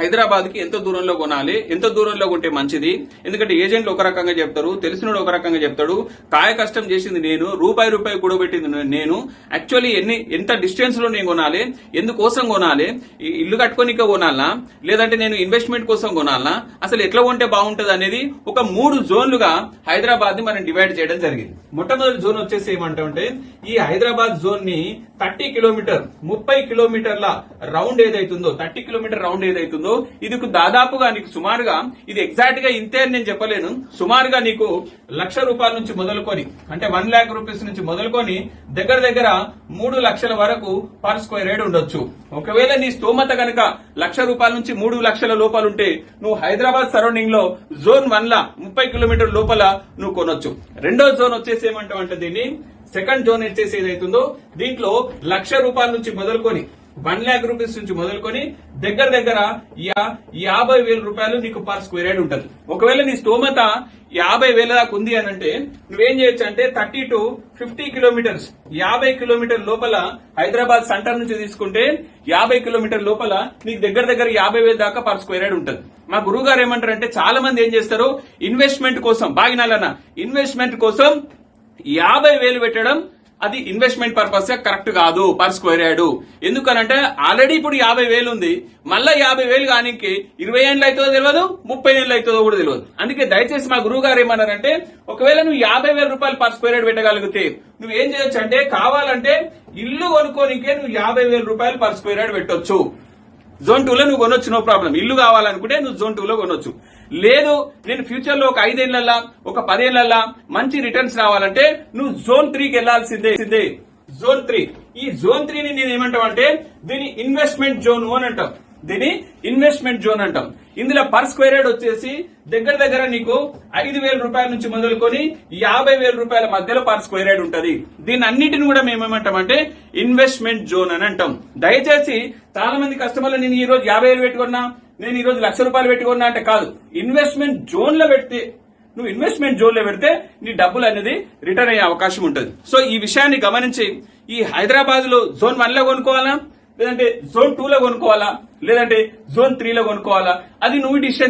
హైదరాబాద్కి ఎంత దూరంలో కొనాలి ఎంత దూరంలో కొంటే మంచిది? ఎందుకంటే ఏజెంట్లు ఒక రకంగా చెప్తారు తెలిసినోడు ఒక రకంగా చెప్తాడు. కాయ కష్టం చేసింది నేను రూపాయి రూపాయి కూడబెట్టింది నేను. యాక్చువల్లీ ఎన్ని ఎంత డిస్టెన్స్లో నేను కొనాలి ఎందుకోసం కొనాలి ఈ ఇల్లు కట్టుకోనిక కొనాలా లేదంటే నేను ఇన్వెస్ట్మెంట్ కోసం కొనాలా అసలు ఎట్లా కొంటే బాగుంటది అనేది ఒక మూడు జోన్లుగా హైదరాబాద్ని మనం డివైడ్ చేయడం జరిగింది. మొట్టమొదటి జోన్ వచ్చేసి ఏమంటే ఈ హైదరాబాద్ జోన్ని థర్టీ కిలోమీటర్ ముప్పై కిలోమీటర్ల రౌండ్ ఏదైతుందో థర్టీ కిలోమీటర్ రౌండ్ ఏదైతుందో ఇది దాదాపుగా నీకు సుమారుగా ఇది ఎగ్జాక్ట్గా ఇంతే అని నేను చెప్పలేను. సుమారుగా నీకు లక్ష రూపాయల నుంచి మొదలుకొని అంటే వన్ ల్యాక్ రూపీస్ నుంచి మొదలుకొని దగ్గర దగ్గర మూడు లక్షల వరకు పర్ స్క్వేర్ యార్డ్ ఉండొచ్చు. ఒకవేళ నీ స్తోమత కనుక లక్ష రూపాయల నుంచి మూడు లక్షల లోపల ఉంటే నువ్వు హైదరాబాద్ సరౌండింగ్లో జోన్ వన్ లా ముప్పై కిలోమీటర్ లోపల నువ్వు కొనొచ్చు. రెండో జోన్ వచ్చేసి ఏమంటావు అంటే దీన్ని? సెకండ్ జోన్ వచ్చేసి ఏదైతుందో? దీంట్లో లక్ష రూపాయల నుంచి మొదలుకొని వన్ ల్యాక్ రూపీస్ నుంచి మొదలుకొని దగ్గర దగ్గర యా- యాభై వేల రూపాయలు నీకు పర్ స్క్వేర్ యార్డ్ ఉంటుంది. ఒకవేళ నీ స్తోమత యాభై వేల దాకా ఉంది అని అంటే నువ్వేం చేయొచ్చు అంటే థర్టీ టు ఫిఫ్టీ కిలోమీటర్స్ యాభై కిలోమీటర్ లోపల హైదరాబాద్ సెంటర్ నుంచి తీసుకుంటే యాభై కిలోమీటర్ లోపల నీకు దగ్గర దగ్గర యాభై వేల దాకా పర్ స్క్వేర్ యార్డ్ ఉంటుంది. మా గురువు గారు ఏమంటారు అంటే చాలా మంది ఏం చేస్తారు? ఇన్వెస్ట్మెంట్ కోసం బాగినాలన్న ఇన్వెస్ట్మెంట్ కోసం యాభై వేలు పెట్టడం అది ఇన్వెస్ట్మెంట్ పర్పస్ కరెక్ట్ కాదు పర్ స్క్వేర్ యార్డ్ ఎందుకనంటే ఆల్రెడీ ఇప్పుడు యాభై వేలు ఉంది. మళ్ళా యాభై వేలు కానీ ఇరవై ఏళ్ళు అవుతుందో తెలియదు ముప్పై ఏళ్ళు అవుతుందో కూడా తెలియదు అందుకే దయచేసి మా గురువు గారు ఏమన్నారంటే ఒకవేళ నువ్వు యాభై వేల రూపాయలు పర్ స్క్వేర్ యార్డ్ పెట్టగలిగితే నువ్వు ఏం చేయొచ్చు అంటే కావాలంటే ఇల్లు కొనుక్కోనికే నువ్వు యాభై వేల రూపాయలు పర్ స్క్వేర్ యార్డ్ పెట్టొచ్చు. జోన్ టూలో నువ్వు కొనొచ్చు నో ప్రాబ్లం ఇల్లు కావాలనుకుంటే నువ్వు జోన్ టూలో కొనొచ్చు. లేదు నేను ఫ్యూచర్లో ఒక ఐదేళ్ళల్లా ఒక పదేళ్ళల్లా మంచి రిటర్న్స్ రావాలంటే నువ్వు జోన్ త్రీకి వెళ్ళాల్సిందే జోన్ త్రీ ఈ జోన్ త్రీని నేను ఏమంటామంటే దీని ఇన్వెస్ట్మెంట్ జోన్ అని అంటాం. దీని ఇన్వెస్ట్మెంట్ జోన్ అంటాం. ఇందులో పర్ స్క్వేర్ యార్డ్ వచ్చేసి దగ్గర దగ్గర నీకు ఐదు వేల రూపాయల నుంచి మొదలుకొని యాభై వేల రూపాయల మధ్యలో పర్ స్క్వేర్ యార్డ్ ఉంటది. దీని అన్నిటిని కూడా మేము ఏమంటామంటే ఇన్వెస్ట్మెంట్ జోన్ అని అంటాం. దయచేసి చాలా మంది కస్టమర్లు నేను ఈ రోజు యాభై వేలు పెట్టుకున్నా నేను ఈ రోజు లక్ష రూపాయలు పెట్టుకున్నా అంటే కాదు ఇన్వెస్ట్మెంట్ జోన్లో పెడితే నువ్వు ఇన్వెస్ట్మెంట్ జోన్లో పెడితే నీ డబ్బులు అనేది రిటర్న్ అయ్యే అవకాశం ఉంటుంది. సో ఈ విషయాన్ని గమనించి ఈ హైదరాబాద్లో జోన్ వన్లో కొనుక్కోవాలా? లేదంటే జోన్ టూ లో కొనుక్కోవాలా? లేదంటే జోన్ త్రీలో కొనుక్కోవాలా? అది నువ్వు డిసిషన్